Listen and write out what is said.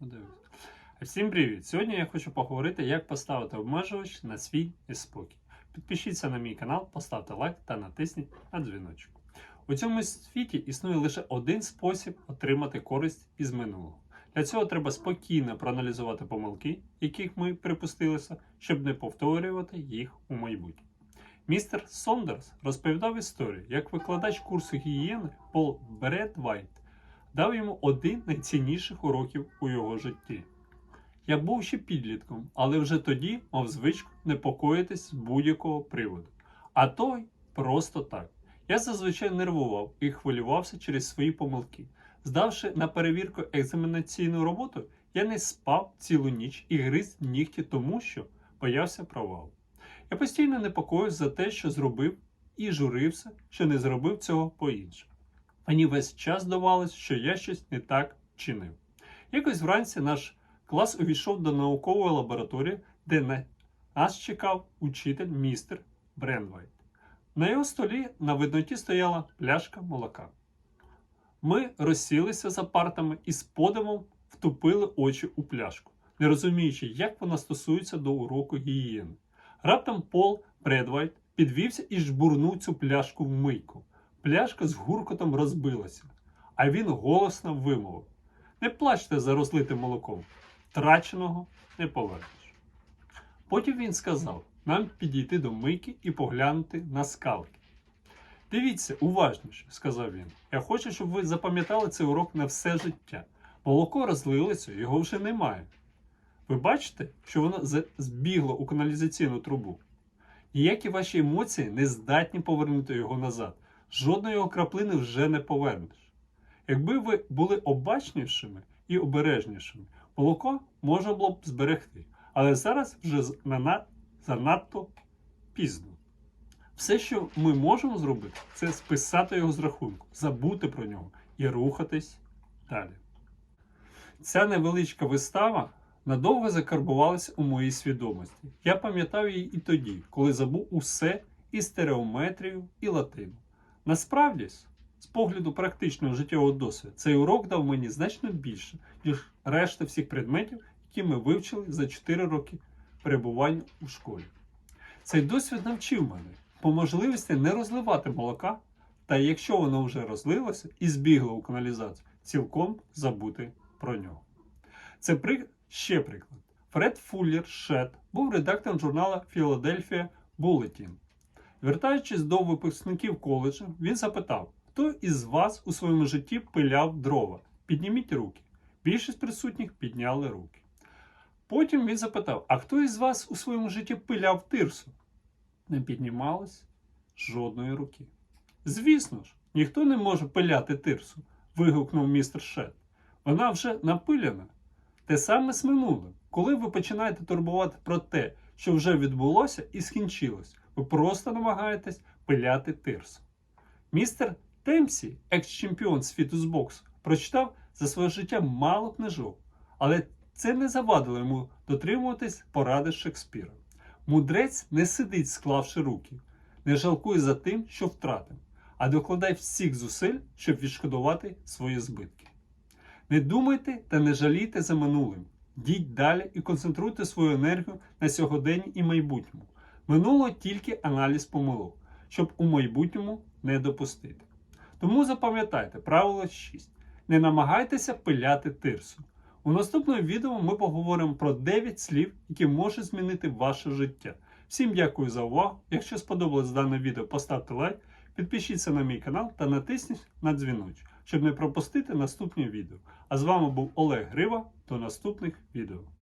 Подивись. Всім привіт! Сьогодні я хочу поговорити, як поставити обмежувач на свій спокій. Підпишіться на мій канал, поставте лайк та натисніть на дзвіночок. У цьому світі існує лише один спосіб отримати користь із минулого. Для цього треба спокійно проаналізувати помилки, яких ми припустилися, щоб не повторювати їх у майбутньому. Містер Сондерс розповідав історію, як викладач курсу гігієни Пол Бредвайт дав йому один найцінніших уроків у його житті. Я був ще підлітком, але вже тоді мав звичку непокоїтись з будь-якого приводу. А той просто так. Я зазвичай нервував і хвилювався через свої помилки. Здавши на перевірку екзаменаційну роботу, я не спав цілу ніч і гриз нігті тому, що боявся провалу. Я постійно непокоївся за те, що зробив, і журився, що не зробив цього по-іншому. Мені весь час здавалось, що я щось не так чинив. Якось вранці наш клас увійшов до наукової лабораторії, де на нас чекав учитель містер Бренвайт. На його столі на видноті стояла пляшка молока. Ми розсілися за партами і з подивом втупили очі у пляшку, не розуміючи, як вона стосується до уроку гігієни. Раптом Пол Бредвайт підвівся і жбурнув цю пляшку в мийку. Пляшка з гуркотом розбилася, а він голосно вимовив: Не плачте за розлитим молоком, втраченого не повернеш. Потім він сказав нам підійти до мийки і поглянути на скалки. Дивіться, уважніше, сказав він. Я хочу, щоб ви запам'ятали цей урок на все життя. Молоко розлилося, його вже немає. Ви бачите, що воно збігло у каналізаційну трубу? Ніякі ваші емоції не здатні повернути його назад. Жодної його краплини вже не повернеш. Якби ви були обачнішими і обережнішими, молоко можна було б зберегти, але зараз вже занадто пізно. Все, що ми можемо зробити, це списати його з рахунку, забути про нього і рухатись далі. Ця невеличка вистава надовго закарбувалася у моїй свідомості. Я пам'ятав її і тоді, коли забув усе і стереометрію, і латину. Насправді, з погляду практичного життєвого досвіду, цей урок дав мені значно більше, ніж решта всіх предметів, які ми вивчили за 4 роки перебування у школі. Цей досвід навчив мене по можливості не розливати молока, та якщо воно вже розлилося і збігло у каналізацію, цілком забути про нього. Це при... ще приклад. Фред Фуллер Шет був редактором журналу Філадельфія Булетін. Вертаючись до випускників коледжу, він запитав, хто із вас у своєму житті пиляв дрова? Підніміть руки. Більшість присутніх підняли руки. Потім він запитав: А хто із вас у своєму житті пиляв тирсу? Не піднімалось жодної руки. Звісно ж, ніхто не може пиляти тирсу, вигукнув містер Шет. Вона вже напиляна. Те саме з минулим. Коли ви починаєте турбувати про те, що вже відбулося і скінчилось, ви просто намагаєтесь пиляти тирсу. Містер Темсі, екс-чемпіон світу з боксу, прочитав за своє життя мало книжок, але це не завадило йому дотримуватись поради Шекспіра. Мудрець не сидить, склавши руки, не жалкує за тим, що втратив, а докладає всіх зусиль, щоб відшкодувати свої збитки. Не думайте та не жалійте за минулим. Діть далі і концентруйте свою енергію на сьогоденні і майбутньому. Минуло тільки аналіз помилок, щоб у майбутньому не допустити. Тому запам'ятайте правило 6. Не намагайтеся пиляти тирсу. У наступному відео ми поговоримо про 9 слів, які можуть змінити ваше життя. Всім дякую за увагу. Якщо сподобалось дане відео, поставте лайк, підпишіться на мій канал та натисніть на дзвіночок, щоб не пропустити наступні відео. А з вами був Олег Грива. До наступних відео.